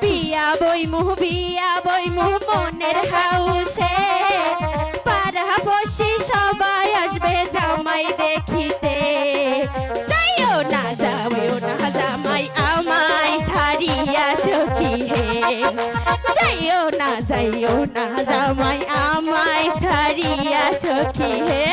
বিয়া বই মুহ বিয়া বই মুহ মনের হাউ না যাইও না জামাই আমায় ছাড়িয়া সখী হে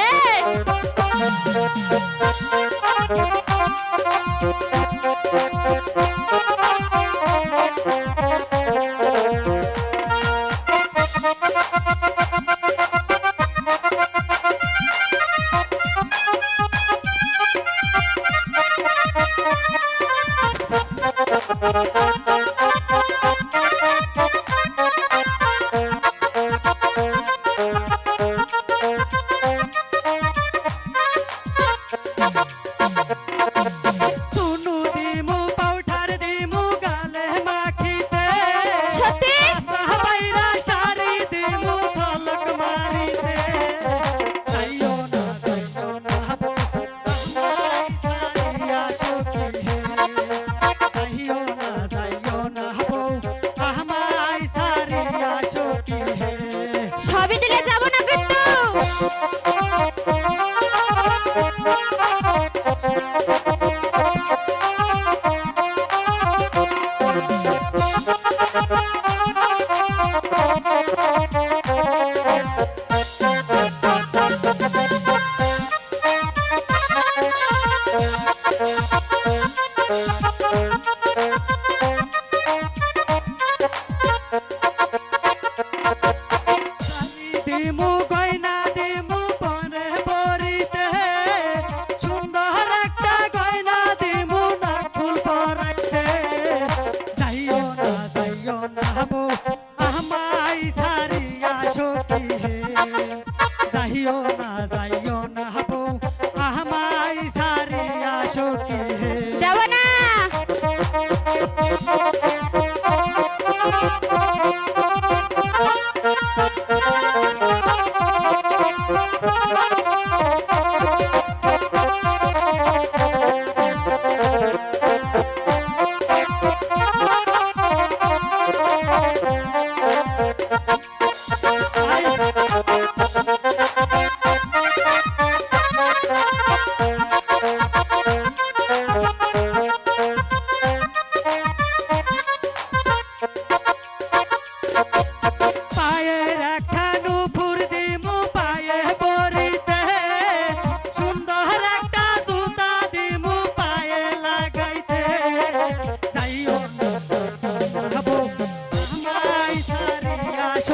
Thank you.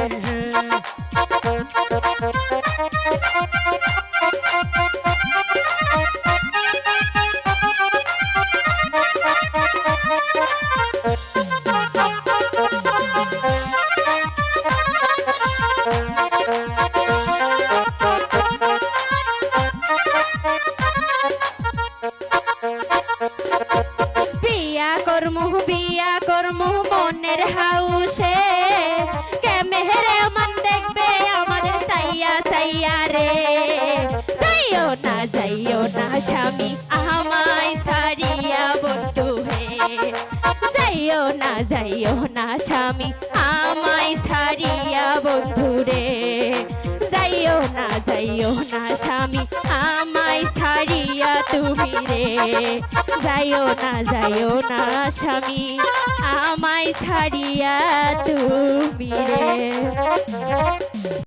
Thank you. স্বামী আমায় সারিয়া বন্ধু হে। যাইও না যাইও না স্বামী, আমায় সারিয়া বন্ধু রে। যাইও না যাইও না স্বামী, আমায় সারিয়া তুমি রে। যাইও না যাইও না স্বামী, আমায় ছাড়িয়া তুমি রে।